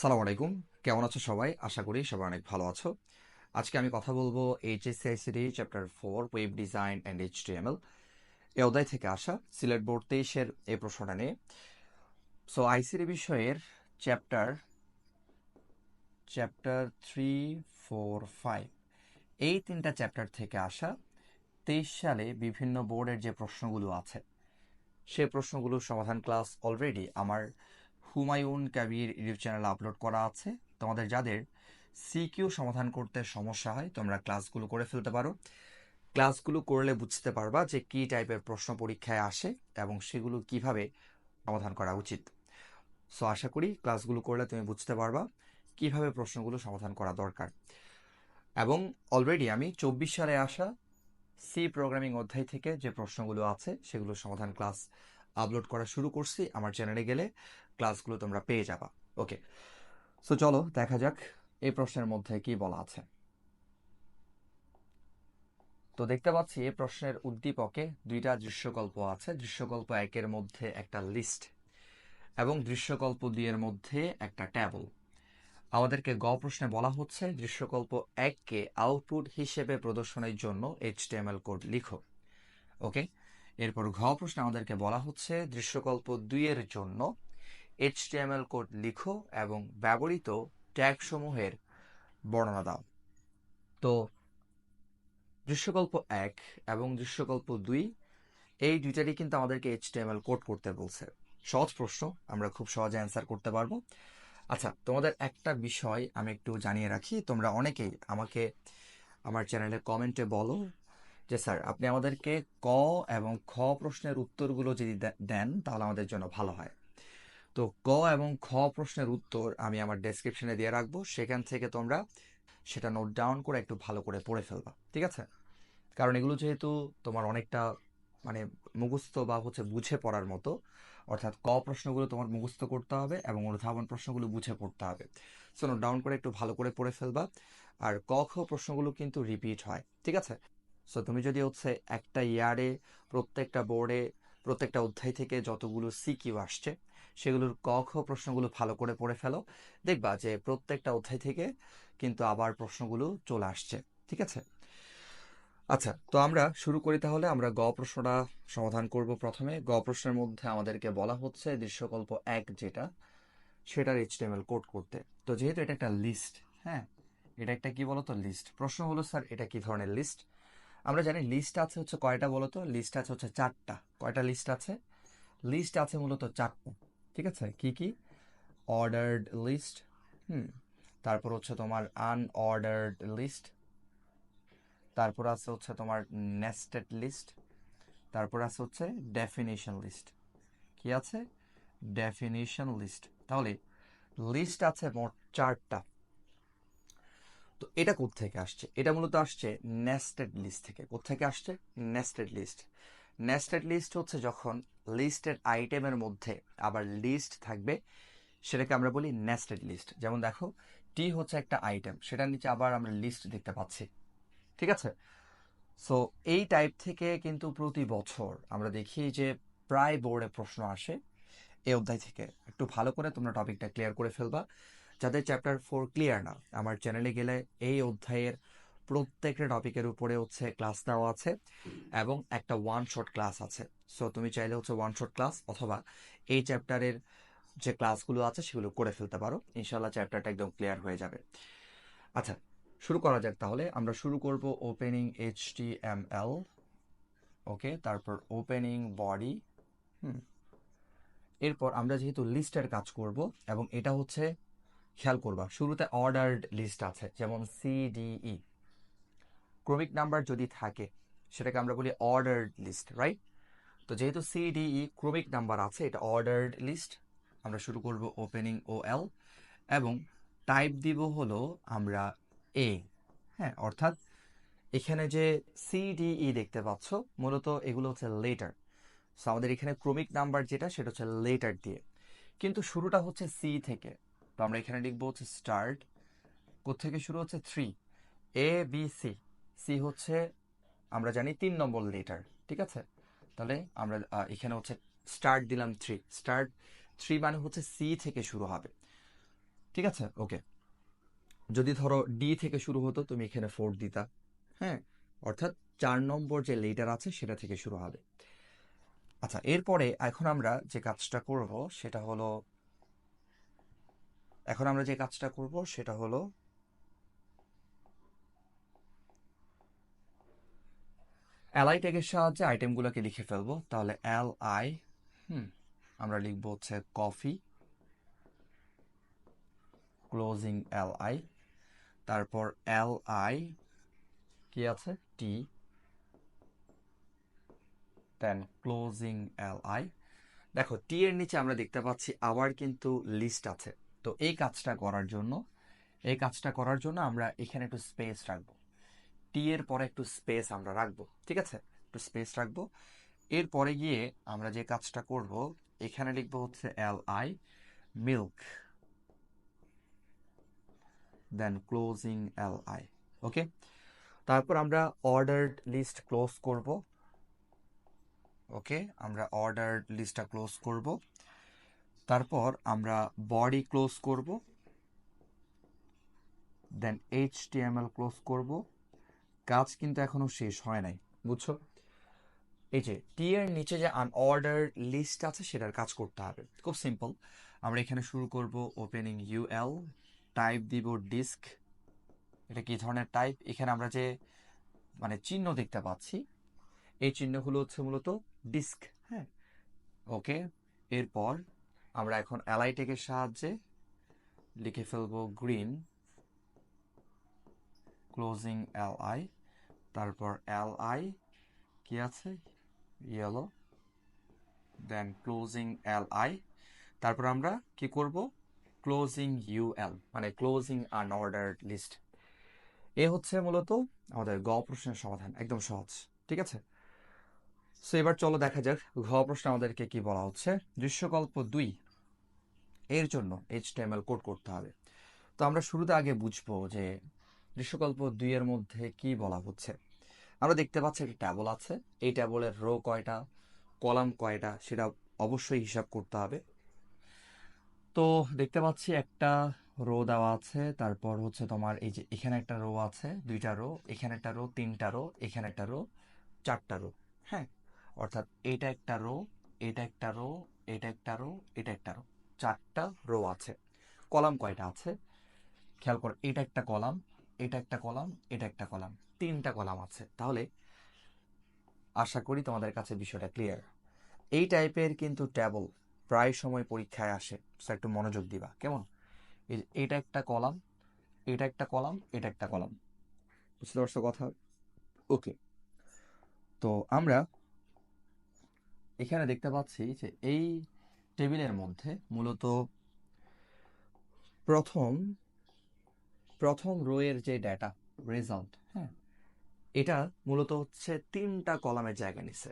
সালাম আলাইকুম। কেমন আছো সবাই? আশা করি সবাই অনেক ভালো আছো। আজকে আমি কথা বলব HSC ICT chapter four web design and HTML এই অধ্যায় থেকে আসা সিলেট বোর্ড তেইশের এই প্রশ্নটা নিয়ে। সো আইসিডি বিষয়ের chapter chapter three four five এই তিনটা চ্যাপ্টার থেকে আসা তেইশ সালে বিভিন্ন বোর্ডের যে প্রশ্নগুলো আছে, সে প্রশ্নগুলোর সমাধান ক্লাস অলরেডি আমার হুমায়ুন কাবির ইউটিউব চ্যানেলে আপলোড করা আছে। তোমাদের যাদের সিকিউ সমাধান করতে সমস্যা হয়, তোমরা ক্লাসগুলো করে ফেলতে পারো। ক্লাসগুলো করলে বুঝতে পারবা যে কী টাইপের প্রশ্ন পরীক্ষায় আসে এবং সেগুলো কীভাবে সমাধান করা উচিত। সো আশা করি ক্লাসগুলো করলে তুমি বুঝতে পারবা কীভাবে প্রশ্নগুলো সমাধান করা দরকার। এবং অলরেডি আমি চব্বিশ সালে আসা সি প্রোগ্রামিং অধ্যায় থেকে যে প্রশ্নগুলো আছে, সেগুলো সমাধান ক্লাস আপলোড করা শুরু করছি। আমার চ্যানেলে গেলে ক্লাসগুলো তোমরা পেয়ে যাবা। ওকে, সো চলো দেখা যাক এই প্রশ্নের মধ্যে কি বলা আছে। তো দেখতে পাচ্ছি এই প্রশ্নের উদ্দীপকে দুইটা দৃশ্যকল্প আছে। দৃশ্যকল্প একের মধ্যে একটা লিস্ট এবং দৃশ্যকল্প দুইয়ের মধ্যে একটা ট্যাবল আমাদেরকে গ প্রশ্নে বলা হচ্ছে, দৃশ্যকল্প এককে আউটপুট হিসেবে প্রদর্শনের জন্য এইচটিএমএল কোড লিখো। ওকে, এরপর ঘ প্রশ্নে আমাদেরকে বলা হচ্ছে, দৃশ্যকল্প দুইয়ের জন্য এইচটিএমএল কোড লিখো এবং ব্যবহৃত ট্যাগসমূহের বর্ণনা দাও। তো, দৃশ্যকল্প এক এবং দৃশ্যকল্প দুই, এই দুইটারই কিন্তু আমাদেরকে এইচটিএমএল কোড করতে বলছে। সহজ প্রশ্ন, আমরা খুব সহজে অ্যান্সার করতে পারব। আচ্ছা তোমাদের একটা বিষয় আমি একটু জানিয়ে রাখি, তোমরা অনেকেই আমাকে আমার চ্যানেলে কমেন্টে বলো যে, স্যার, আপনি আমাদেরকে ক এবং খ প্রশ্নের উত্তরগুলো যদি দেন, তাহলে আমাদের জন্য ভালো হয়। তো ক এবং খ প্রশ্নের উত্তর আমি আমার ডেসক্রিপশনে দিয়ে রাখব। সেখান থেকে তোমরা সেটা নোট ডাউন করে একটু ভালো করে পড়ে ফেলবা, ঠিক আছে? কারণ এগুলো যেহেতু তোমার অনেকটা মানে মুখস্থ বা হচ্ছে বুঝে পড়ার মতো, অর্থাৎ ক প্রশ্নগুলো তোমার মুখস্থ করতে হবে এবং অনুধাবন প্রশ্নগুলো বুঝে পড়তে হবে। সো নোট ডাউন করে একটু ভালো করে পড়ে ফেলবা। আর ক, খ প্রশ্নগুলো কিন্তু রিপিট হয়, ঠিক আছে? সো তুমি যদি হচ্ছে একটা ইয়ারে প্রত্যেকটা বোর্ডে প্রত্যেকটা অধ্যায় থেকে যতগুলো সিকিউ আসছে সেগুলোর ক খ প্রশ্নগুলো ভালো করে পড়ে ফেলো। দেখবা যে প্রত্যেকটা অধ্যায় থেকে কিন্তু আবার প্রশ্নগুলো চলে আসছে, ঠিক আছে? আচ্ছা তো আমরা শুরু করি তাহলে। আমরা গ প্রশ্নটা সমাধান করব প্রথমে। গ প্রশ্নের মধ্যে আমাদেরকে বলা হচ্ছে দৃশ্যকল্প এক যেটা, সেটার এইচটিএমএল কোড করতে। তো যেহেতু এটা একটা লিস্ট হ্যাঁ? এটা একটা কি বলতো? লিস্ট প্রশ্ন হলো, স্যার, এটা কি ধরনের লিস্ট আমরা জানি লিস্ট আছে হচ্ছে কয়টা বলতো? লিস্ট আছে হচ্ছে চারটা। কয়টা লিস্ট আছে? লিস্ট আছে মূলত চারটা। ঠিক আছে? কি কি? অর্ডার্ড লিস্ট হুম। তারপর হচ্ছে তোমার আনঅর্ডার্ড লিস্ট তারপর আছে হচ্ছে তোমার নেস্টেড লিস্ট তারপর আছে হচ্ছে ডেফিনেশন লিস্ট কি আছে? ডেফিনেশন লিস্ট তাহলে লিস্ট আছে মোট চারটা। তো এটা থেকে আসছে? এটা মূলত আসছে নেস্টেড লিস্ট থেকে। কোথেকে আসছে? নেস্টেড লিস্ট নেস্টেড লিস্ট হচ্ছে যখন লিস্টেড আইটেমের মধ্যে আবার লিস্ট থাকবে, সেটাকে আমরা বলি নেস্টেড লিস্ট যেমন দেখো টি হচ্ছে একটা আইটেম সেটার নিচে আবার আমরা লিস্ট দেখতে পাচ্ছি। ঠিক আছে? সো এই টাইপ থেকে কিন্তু প্রতি বছর আমরা দেখি যে প্রায় বোর্ডে প্রশ্ন আসে এই অধ্যায় থেকে। একটু ভালো করে তোমরা টপিকটা ক্লিয়ার করে ফেলবা। যাদের চ্যাপ্টার ফোর ক্লিয়ার না, আমার চ্যানেলে গেলে এই অধ্যায়ের প্রত্যেকটা টপিকের উপরে হচ্ছে ক্লাস দেওয়া আছে এবং একটা ওয়ান শট ক্লাস আছে। সো তুমি চাইলে হচ্ছে ওয়ান শট ক্লাস অথবা এই চ্যাপ্টারের যে ক্লাসগুলো আছে সেগুলো করে ফেলতে পারো। ইনশাল্লাহ চ্যাপ্টারটা একদম ক্লিয়ার হয়ে যাবে। আচ্ছা শুরু করা যাক তাহলে। আমরা শুরু করব opening H T M L okay তারপর ওপেনিং বডি এরপর আমরা যেহেতু লিস্টের কাজ করব এবং এটা হচ্ছে খেয়াল করবা, শুরুতে অর্ডার্ড লিস্ট আছে, যেমন সিডিই ক্রমিক নাম্বার যদি থাকে, সেটাকে আমরা বলি অর্ডার্ড লিস্ট রাইট তো যেহেতু সিডিই ক্রমিক নাম্বার আছে, এটা অর্ডার্ড লিস্ট আমরা শুরু করব ওপেনিং ও এল এবং টাইপ দিব হলো আমরা এ হ্যাঁ অর্থাৎ এখানে যে সিডিই দেখতে পাচ্ছ, মূলত এগুলো হচ্ছে লেটার সো আমাদের এখানে ক্রমিক নাম্বার যেটা, সেটা হচ্ছে লেটার দিয়ে। কিন্তু শুরুটা হচ্ছে সি থেকে। তো আমরা এখানে লিখব হচ্ছে স্টার্ট থেকে শুরু হচ্ছে three A B C C হচ্ছে, আমরা জানি তিন নম্বর লেটার ঠিক আছে? তাহলে আমরা এখানে হচ্ছে স্টার্ট দিলাম থ্রি স্টার্ট থ্রি মানে হচ্ছে সি থেকে শুরু হবে। ঠিক আছে? ওকে যদি ধরো ডি থেকে শুরু হতো, তুমি এখানে ফোর দিতা। হ্যাঁ? অর্থাৎ চার নম্বর যে লেটার আছে, সেটা থেকে শুরু হবে। আচ্ছা এরপরে এখন আমরা যে কাজটা করব, সেটা হলো, এখন আমরা যে কাজটা করব, সেটা হলো এলআই ট্যাগের সাহায্যে আইটেমগুলোকে লিখে ফেলব। তাহলে এল আই হুম, আমরা লিখব হচ্ছে কফি ক্লোজিং এল আই তারপর এল আই কি আছে? টি দেন ক্লোজিং এল আই দেখো টি এর নিচে আমরা দেখতে পাচ্ছি আবার কিন্তু লিস্ট আছে। তো এই কাজটা করার জন্য, এই কাজটা করার জন্য আমরা এখানে একটু স্পেস রাখব। টি এর পরে একটু স্পেস আমরা রাখব, ঠিক আছে? একটু স্পেস রাখব। এরপরে গিয়ে আমরা যে কাজটা করব, এখানে লিখব হচ্ছে L I milk then closing L I okay তারপর আমরা অর্ডার লিস্ট ক্লোজ করব ওকে আমরা অর্ডার লিস্টটা ক্লোজ করব। তারপর আমরা বডি ক্লোজ করব দেন এইচ ক্লোজ করব। কাজ কিন্তু এখনও শেষ হয় নাই, বুঝছ? এই যে টি এর নিচে যে আনঅর্ডার লিস্ট আছে, সেটার কাজ করতে হবে। খুব সিম্পল আমরা এখানে শুরু করব ওপেনিং ইউএল টাইপ দিব ডিস্ক এটা কি ধরনের টাইপ এখানে আমরা যে মানে চিহ্ন দেখতে পাচ্ছি, এই চিহ্নগুলো হচ্ছে মূলত ডিস্ক হ্যাঁ? ওকে, এরপর আমরা এখন অ্যালাইটেকের সাহায্যে লিখে ফেলব গ্রিন ক্লোজিং এল আই তারপর এল আই কি আছে? Yellow then closing L I তারপর আমরা কি করব? ক্লোজিং ইউএল মানে ক্লোজিং আন অর্ডার লিস্ট এ হচ্ছে মূলত আমাদের গ প্রশ্নের সমাধান, একদম সহজ, ঠিক আছে? সো এবার চলো দেখা যাক ঘ প্রশ্ন আমাদেরকে কি বলা হচ্ছে। দৃশ্যকল্প দুই, এর জন্য এইচটিএমএল কোড করতে হবে। তো আমরা শুরুতে আগে বুঝব যে দৃশ্যকল্প দুই এর মধ্যে কি বলা হচ্ছে। আমরা দেখতে পাচ্ছি একটা ট্যাবল আছে। এই ট্যাবলের রো কয়টা কলাম কয়টা, সেটা অবশ্যই হিসাব করতে হবে। তো দেখতে পাচ্ছি একটা রো দেওয়া আছে, তারপর হচ্ছে তোমার এই যে এখানে একটা রো আছে, দুইটা রো এখানে একটা রো তিনটা রো এখানে একটা রো চারটা রো হ্যাঁ? অর্থাৎ এটা একটা রো এটা একটা রো এটা একটা রো এটা একটা রো চারটা রো আছে। কলাম কয়টা আছে? খেয়াল কর, এটা একটা কলাম এটা একটা কলাম এটা একটা কলাম তিনটা কলাম আছে। তাহলে আশা করি তোমাদের কাছে বিষয়টা ক্লিয়ার এই টাইপের কিন্তু ট্যাবল প্রায় সময় পরীক্ষায় আসে। একটু মনোযোগ দিবা, কেমন? এটা একটা কলাম, এটা একটা কলাম, এটা একটা কলাম। বুঝতে পারছ কথা? ওকে তো আমরা এখানে দেখতে পাচ্ছি যে এই টেবিলের মধ্যে মূলত প্রথম প্রথম রোয়ের যে ডেটা রেজাল্ট হ্যাঁ এটা মূলত হচ্ছে তিনটা কলামের জায়গা নিছে।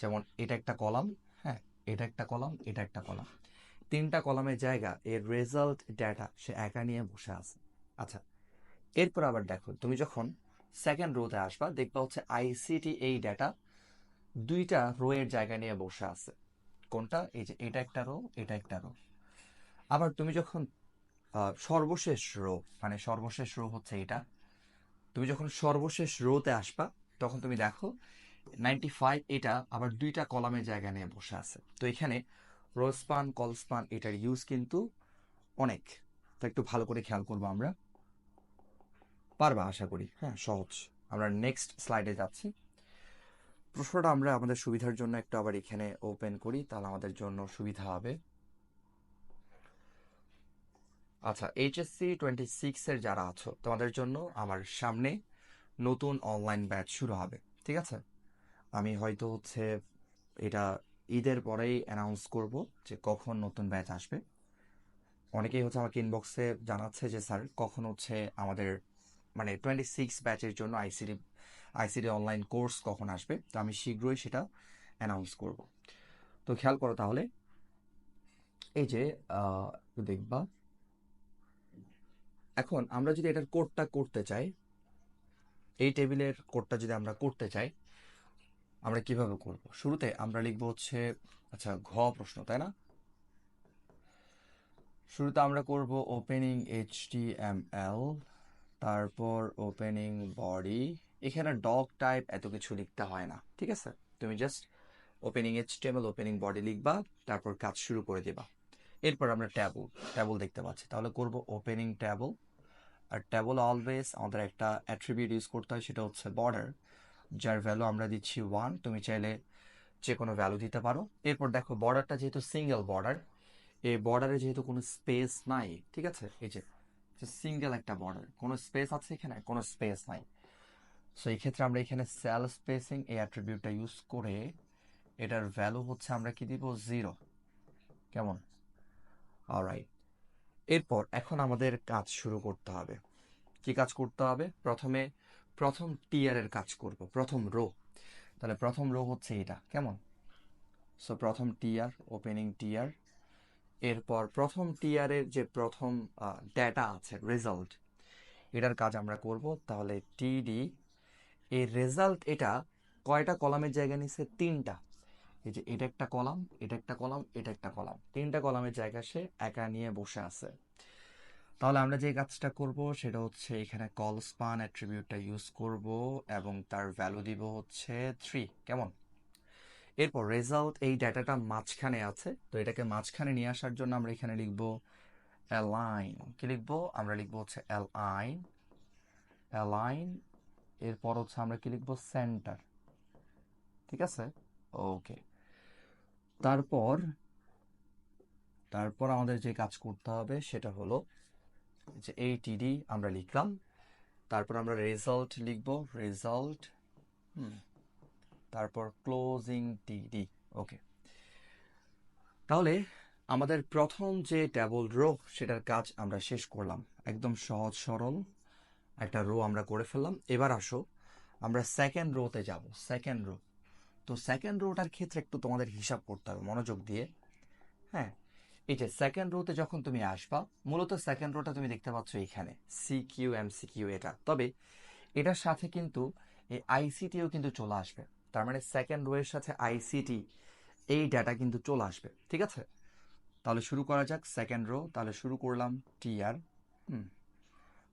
যেমন এটা একটা কলাম হ্যাঁ এটা একটা কলাম, এটা একটা কলাম। তিনটা কলামের জায়গা, এর রেজাল্ট ডেটা সে একা নিয়ে বসে আছে। আচ্ছা এরপর আবার দেখো, তুমি যখন সেকেন্ড রোতে আসবা, দেখবা হচ্ছে আইসিটি এই ডেটা দুইটা রো এর জায়গা নিয়ে বসে আছে। কোনটা? এই যে এটা একটা রো এটা একটা রো আবার তুমি যখন সর্বশেষ রো মানে সর্বশেষ রো হচ্ছে এটা তুমি যখন সর্বশেষ রোতে আসবা, তখন তুমি দেখো নাইনটি ফাইভ এটা আবার দুইটা কলামের জায়গা নিয়ে বসে আছে। তো এখানে রোস্পান কলস্পান এটার ইউজ কিন্তু অনেক। তো একটু ভালো করে খেয়াল করব আমরা। পারবা আশা করি? হ্যাঁ সহজ। আমরা নেক্সট স্লাইডে যাচ্ছি। প্রশ্নটা আমরা আমাদের সুবিধার জন্য একটু আবার এখানে ওপেন করি, তাহলে আমাদের জন্য সুবিধা হবে। আচ্ছা এইচএসসি টোয়েন্টি সিক্সের যারা আছো, তোমাদের জন্য আমার সামনে নতুন অনলাইন ব্যাচ শুরু হবে, ঠিক আছে? আমি হয়তো হচ্ছে এটা ঈদের পরেই অ্যানাউন্স করব যে কখন নতুন ব্যাচ আসবে। অনেকেই হচ্ছে আমাকে ইনবক্সে জানাচ্ছে যে, স্যার, কখন হচ্ছে আমাদের মানে টোয়েন্টি সিক্স ব্যাচের জন্য আইসিডি আইসিডি অনলাইন কোর্স কখন আসবে? তো আমি শীঘ্রই সেটা অ্যানাউন্স করব। তো খেয়াল করো তাহলে, এই যে দেখবা। এখন আমরা যদি এটার কোডটা করতে চাই, এই টেবিলের কোডটা যদি আমরা করতে চাই, আমরা কীভাবে করব? শুরুতে আমরা লিখব হচ্ছে আচ্ছা ঘ প্রশ্ন, তাই না? শুরুতে আমরা করব opening H T M L তারপর ওপেনিং বডি এখানে ডগ টাইপ এত কিছু লিখতে হয় না, ঠিক আছে? তুমি just opening HTML opening body লিখবা, তারপর কাজ শুরু করে দিবা। এরপর আমরা ট্যাবল ট্যাবল দেখতে পাচ্ছি। তাহলে করব ওপেনিং ট্যাবল আর ট্যাবল অলওয়েজ আমাদের একটা অ্যাট্রিবিউট ইউজ করতে হয়, সেটা হচ্ছে বর্ডার যার ভ্যালু আমরা দিচ্ছি ওয়ান তুমি চাইলে যে কোনো ভ্যালু দিতে পারো। এরপর দেখো বর্ডারটা যেহেতু সিঙ্গেল বর্ডার এই বর্ডারে যেহেতু কোনো স্পেস নাই, ঠিক আছে? এই যে সিঙ্গেল একটা বর্ডার কোনো স্পেস আছে এখানে? কোনো স্পেস নাই। সো এই ক্ষেত্রে আমরা এখানে সেল স্পেসিং এই অ্যাট্রিবিউটটা ইউজ করে, এটার ভ্যালু হচ্ছে আমরা কি দিব? জিরো কেমন? অলরাইট এরপর এখন আমাদের কাজ শুরু করতে হবে। কি কাজ করতে হবে? প্রথমে প্রথম টিয়ারের কাজ করব, প্রথম রো তাহলে প্রথম রো হচ্ছে এটা, কেমন? সো প্রথম টিয়ার ওপেনিং টিয়ার এরপর প্রথম টিয়ারের যে প্রথম ডেটা আছে রেজাল্ট এটার কাজ আমরা করব। তাহলে টিডি এই রেজাল্ট এটা কয়টা কলামের জায়গা নিচ্ছে তিনটা। এই যে এটা একটা কলাম, এটা একটা কলাম, এটা একটা কলাম। তিনটা কলামের জায়গা সে একা নিয়ে বসে আছে। তাহলে আমরা যে কাজটা করব সেটা হচ্ছে এখানে কল স্পান অ্যাট্রিবিউটটা ইউজ করব এবং তার ভ্যালু দিব হচ্ছে থ্রি কেমন? এরপর রেজাল্ট এই ডাটাটা মাঝখানে আছে, তো এটাকে মাঝখানে নিয়ে আসার জন্য আমরা এখানে লিখব অ্যালাইন কি লিখব? আমরা লিখব হচ্ছে অ্যালাইন অ্যালাইন এরপর হচ্ছে আমরা কি লিখব সেন্টার ঠিক আছে? ওকে তারপর তারপর আমাদের যে কাজ করতে হবে সেটা হলো যে এই টিডি আমরা লিখলাম, তারপর আমরা রেজাল্ট লিখব রেজাল্ট তারপর ক্লোজিং টিডি ওকে তাহলে আমাদের প্রথম যে ট্যাবল রো সেটার কাজ আমরা শেষ করলাম। একদম সহজ সরল, একটা রো আমরা করে ফেললাম। এবার আসো, আমরা সেকেন্ড রোতে যাব সেকেন্ড রো তো সেকেন্ড রোটার ক্ষেত্রে একটু তোমাদের হিসাব করতে হবে, মনোযোগ দিয়ে। হ্যাঁ এই যে সেকেন্ড রোতে যখন তুমি আসবা, মূলত সেকেন্ড রোটা তুমি দেখতে পাচ্ছ এখানে C Q M C Q এটা। তবে এটার সাথে কিন্তু এই আইসিটিও কিন্তু চলে আসবে। তার মানে সেকেন্ড রোয়ের সাথে আইসিটি এই ডাটা কিন্তু চলে আসবে, ঠিক আছে? তাহলে শুরু করা যাক সেকেন্ড রো তাহলে শুরু করলাম টিআর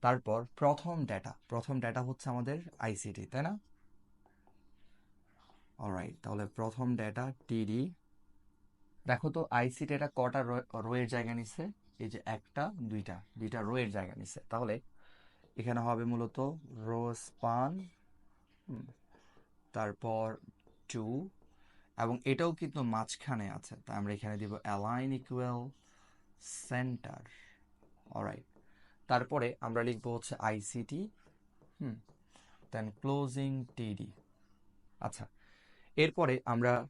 তারপর প্রথম ডেটা প্রথম ডেটা হচ্ছে আমাদের আইসিটি তাই না? অলরাইট তাহলে প্রথম ডেটা টিডি দেখো তো আইসিটি এটা কটা রোয়ের জায়গা নিচ্ছে এই যে একটা, দুইটা দুইটা রোয়ের জায়গা নিচ্ছে তাহলে এখানে হবে মূলত রো স্পান তারপর টু এবং এটাও কিন্তু মাঝখানে আছে। তাই আমরা এখানে দিব অ্যালাইন ইকুয়াল সেন্টার অলরাইট তারপরে আমরা লিখব হচ্ছে আইসিটি হুম দেন ক্লোজিং টিডি আচ্ছা এরপরে আমরা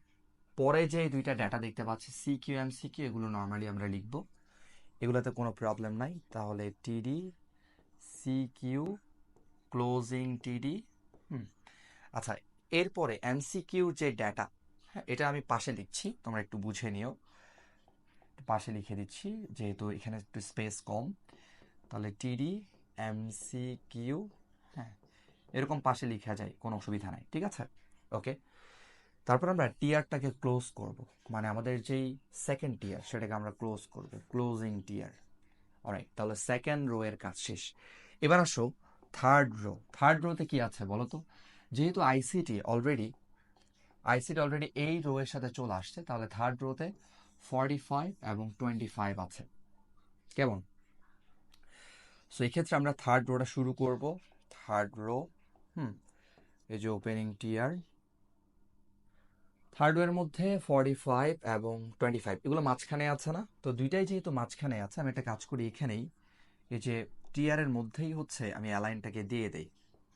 পরে যে দুইটা ডাটা দেখতে পাচ্ছি C Q M C Q এগুলো নর্মালি আমরা লিখব। এগুলোতে কোনো প্রবলেম নাই। তাহলে টিডি সি কিউ ক্লোজিং টিডি হুম। আচ্ছা এরপরে এম এমসিকিউর যে ডাটা হ্যাঁ এটা আমি পাশে লিখছি, তোমরা একটু বুঝে নিও। পাশে লিখে দিচ্ছি, যেহেতু এখানে একটু স্পেস কম। তাহলে টিডি এমসিকিউ হ্যাঁ এরকম পাশে লিখা যায়, কোনো অসুবিধা নাই, ঠিক আছে? ওকে তারপর আমরা টিয়ারটাকে ক্লোজ করব। মানে আমাদের যেই সেকেন্ড টিয়ার সেটাকে আমরা ক্লোজ করব। ক্লোজিং টিয়ার অলরাইট তাহলে সেকেন্ড রো এর কাজ শেষ। এবার আসো থার্ড রো থার্ড রোতে কি আছে বলো তো? যেহেতু আইসিটি অলরেডি আইসিটি অলরেডি এই রো এর সাথে চলে আসছে, তাহলে থার্ড রোতে ফর্টি ফাইভ এবং টোয়েন্টি ফাইভ আছে। কেমন? সো এক্ষেত্রে আমরা থার্ড রোটা শুরু করব। থার্ড রো হুম, এই যে ওপেনিং টিয়ার থার্ড রোয়ের মধ্যে ফর্টি ফাইভ এবং টোয়েন্টি ফাইভ এগুলো মাঝখানে আছে না? তো দুইটাই যেহেতু মাঝখানে আছে, আমি একটা কাজ করি এখানেই। এই যে টিয়ারের মধ্যেই হচ্ছে আমি অ্যালাইনটাকে দিয়ে দেই,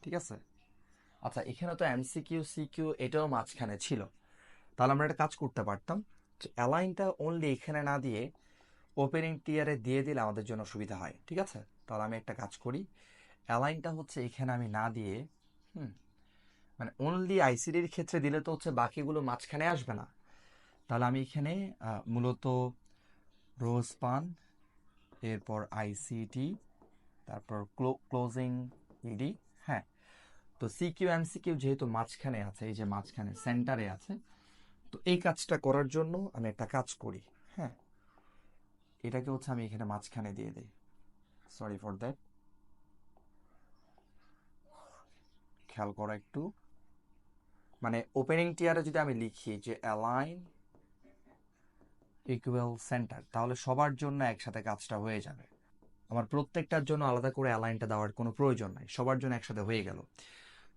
ঠিক আছে? আচ্ছা এখানে তো এমসিকিউ সিকিউ এটাও মাঝখানে ছিল। তাহলে আমরা একটা কাজ করতে পারতাম অ্যালাইনটা অনলি এখানে না দিয়ে ওপেনিং টিয়ারে দিয়ে দিলে আমাদের জন্য সুবিধা হয়, ঠিক আছে? তাহলে আমি একটা কাজ করি অ্যালাইনটা হচ্ছে এখানে আমি না দিয়ে, হুম মানে অনলি আইসিডির ক্ষেত্রে দিলে তো হচ্ছে বাকিগুলো মাঝখানে আসবে না। তাহলে আমি এখানে মূলত রোজ পান এরপর আইসিটি তারপর ক্লোজিং ইডি হ্যাঁ। তো সিকিউ এমসিকিউ যেহেতু মাঝখানে আছে, এই যে মাঝখানে সেন্টারে আছে, তো এই কাজটা করার জন্য আমি একটা কাজ করি হ্যাঁ। এটাকে হচ্ছে আমি এখানে মাঝখানে দিয়ে দিই। সরি ফর দ্যাট খেয়াল করা একটু। মানে ওপেনিং টিয়ারে যদি আমি লিখি যে অ্যালাইন ইকুয়াল সেন্টার তাহলে সবার জন্য একসাথে কাজটা হয়ে যাবে। আমার প্রত্যেকটার জন্য আলাদা করে অ্যালাইনটা দেওয়ার কোনো প্রয়োজন নাই, সবার জন্য একসাথে হয়ে গেল।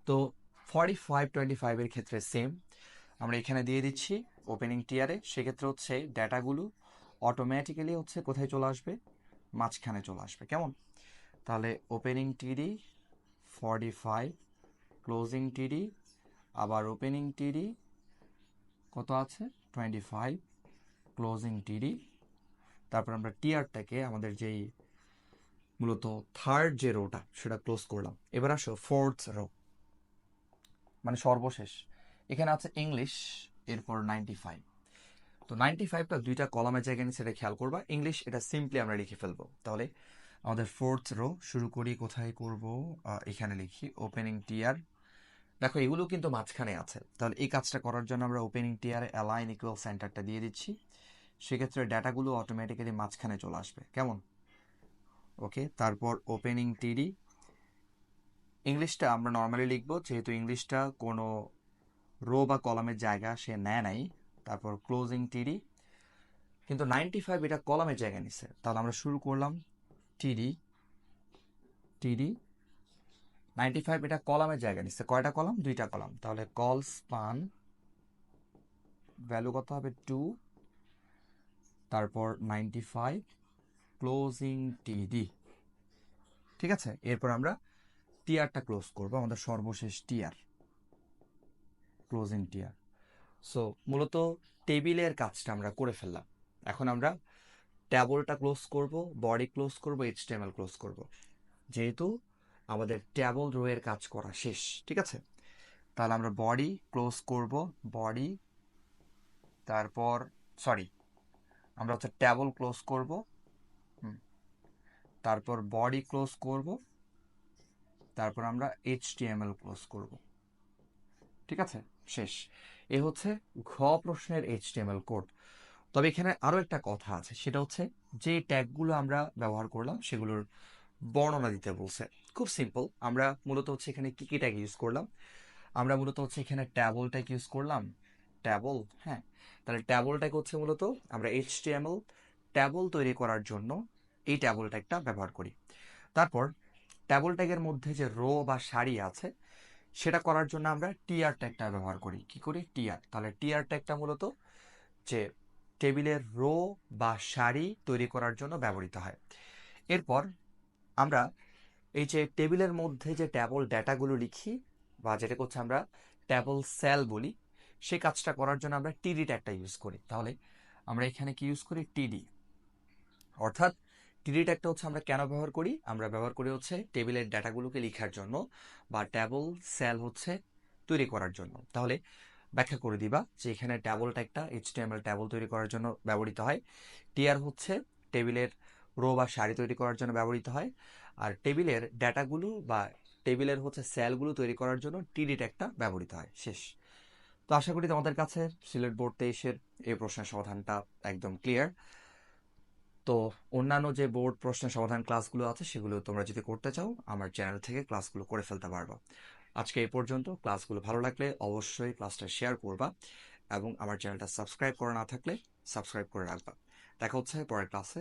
তো ফর্টি ফাইভ টোয়েন্টি ফাইভের ক্ষেত্রে সেম আমরা এখানে দিয়ে দিচ্ছি ওপেনিং টিয়ারে সেক্ষেত্রে হচ্ছে ডেটাগুলো অটোমেটিক্যালি হচ্ছে কোথায় চলে আসবে? মাঝখানে চলে আসবে। কেমন? তাহলে ওপেনিং টিডি ফর্টি ফাইভ ক্লোজিং টিডি আবার ওপেনিং টিডি কত আছে? টোয়েন্টি ফাইভ ক্লোজিং টিডি তারপর আমরা টিয়ারটাকে আমাদের যেই মূলত থার্ড যে রোটা সেটা ক্লোজ করলাম। এবার আসো ফোর্থ রো মানে সর্বশেষ। এখানে আছে ইংলিশ এরপর নাইনটি ফাইভ তো নাইনটি ফাইভটা দুইটা কলামের জায়গায় নিয়ে সেটা খেয়াল করবা। ইংলিশ এটা সিম্পলি আমরা লিখে ফেলব। তাহলে আমাদের ফোর্থ রো শুরু করি, কোথায় করব? এখানে লিখি ওপেনিং টিয়ার দেখো, এগুলো কিন্তু মাঝখানে আছে। তাহলে এই কাজটা করার জন্য আমরা ওপেনিং টিয়ারে অ্যালাইন ইকুয়াল সেন্টারটা দিয়ে দিচ্ছি। সেক্ষেত্রে ডাটাগুলো অটোমেটিক্যালি মাঝখানে চলে আসবে। কেমন? ওকে তারপর ওপেনিং টিডি ইংলিশটা আমরা নর্মালি লিখব, যেহেতু ইংলিশটা কোনো রো বা কলামের জায়গা সে নেয় নাই। তারপর ক্লোজিং টিডি কিন্তু নাইনটি ফাইভ এটা কলামের জায়গা নিছে। তাহলে আমরা শুরু করলাম টিডি টিডি নাইনটি ফাইভ এটা কলামের জায়গা নিচ্ছে কয়টা কলাম? দুইটা কলাম। তাহলে কল স্পান ভ্যালু কত হবে? টু। তারপর নাইনটি ফাইভ ক্লোজিং টিডি। ঠিক আছে? এরপর আমরা টিয়ারটা ক্লোজ করব, আমাদের সর্বশেষ টিয়ার ক্লোজিং টিয়ার সো, মূলত টেবিলের কাজটা আমরা করে ফেললাম। এখন আমরা ট্যাবলটা ক্লোজ করব, বডি ক্লোজ করব, এইচটিএমএল ক্লোজ করব। যেহেতু আমাদের ট্যাবল রোয়ের কাজ করা শেষ, ঠিক আছে? তাহলে আমরা বডি ক্লোজ করব বডি তারপর সরি আমরা হচ্ছে ট্যাবল ক্লোজ করব। তারপর বডি ক্লোজ করব, তারপর আমরা এইচটিএমএল ক্লোজ করব, ঠিক আছে? শেষ। এ হচ্ছে ঘ প্রশ্নের এইচটিএমএল কোড তবে এখানে আরও একটা কথা আছে, সেটা হচ্ছে যে ট্যাগগুলো আমরা ব্যবহার করলাম, সেগুলোর বর্ণনা দিতে বলছে। খুব সিম্পল। আমরা মূলত হচ্ছে এখানে কি কি ট্যাগ ইউজ করলাম? আমরা মূলত হচ্ছে এখানে ট্যাবল ট্যাগ ইউজ করলাম। ট্যাবল হ্যাঁ? তাহলে ট্যাবল ট্যাগ হচ্ছে মূলত আমরা এইচটিএমএল ট্যাবল তৈরি করার জন্য এই ট্যাবল ট্যাগটা ব্যবহার করি। তারপর ট্যাবল ট্যাগের মধ্যে যে রো বা সারি আছে, সেটা করার জন্য আমরা টিআর ট্যাগটা ব্যবহার করি। কি করি? টিআর তাহলে টিআর ট্যাগটা মূলত যে টেবিলের রো বা সারি তৈরি করার জন্য ব্যবহৃত হয়। এরপর আমরা এই যে টেবিলের মধ্যে যে ট্যাবল ডেটাগুলো লিখি, বা যেটাকে হচ্ছে আমরা ট্যাবল সেল বলি, সেই কাজটা করার জন্য আমরা টিডি ট্যাগটা ইউজ করি। তাহলে আমরা এখানে কি ইউজ করি? টিডি অর্থাৎ টিডি ট্যাগটা হচ্ছে আমরা কেন ব্যবহার করি? আমরা ব্যবহার করি হচ্ছে টেবিলের ডেটাগুলোকে লেখার জন্য, বা ট্যাবল সেল হচ্ছে তৈরি করার জন্য। তাহলে ব্যাখ্যা করে দিবা যে এখানে ট্যাবল ট্যাগটা এইচটিএমএল ট্যাবল তৈরি করার জন্য ব্যবহৃত হয়। টিআর হচ্ছে টেবিলের রো বা সারি তৈরি করার জন্য ব্যবহৃত হয়। আর টেবিলের ডেটাগুলো বা টেবিলের হচ্ছে সেলগুলো তৈরি করার জন্য টিডি ট্যাগটা ব্যবহৃত হয়। শেষ। তো আশা করি তোমাদের কাছে সিলেট বোর্ড তেইশের এই প্রশ্নের সমাধানটা একদম ক্লিয়ার তো অন্যান্য যে বোর্ড প্রশ্নের সমাধান ক্লাসগুলো আছে, সেগুলো তোমরা যদি করতে চাও, আমার চ্যানেল থেকে ক্লাসগুলো করে ফেলতে পারবা। আজকে এই পর্যন্ত। ক্লাসগুলো ভালো লাগলে অবশ্যই ক্লাসটা শেয়ার করবা এবং আমার চ্যানেলটা সাবস্ক্রাইব করা না থাকলে সাবস্ক্রাইব করে রাখবা। দেখা হচ্ছে পরের ক্লাসে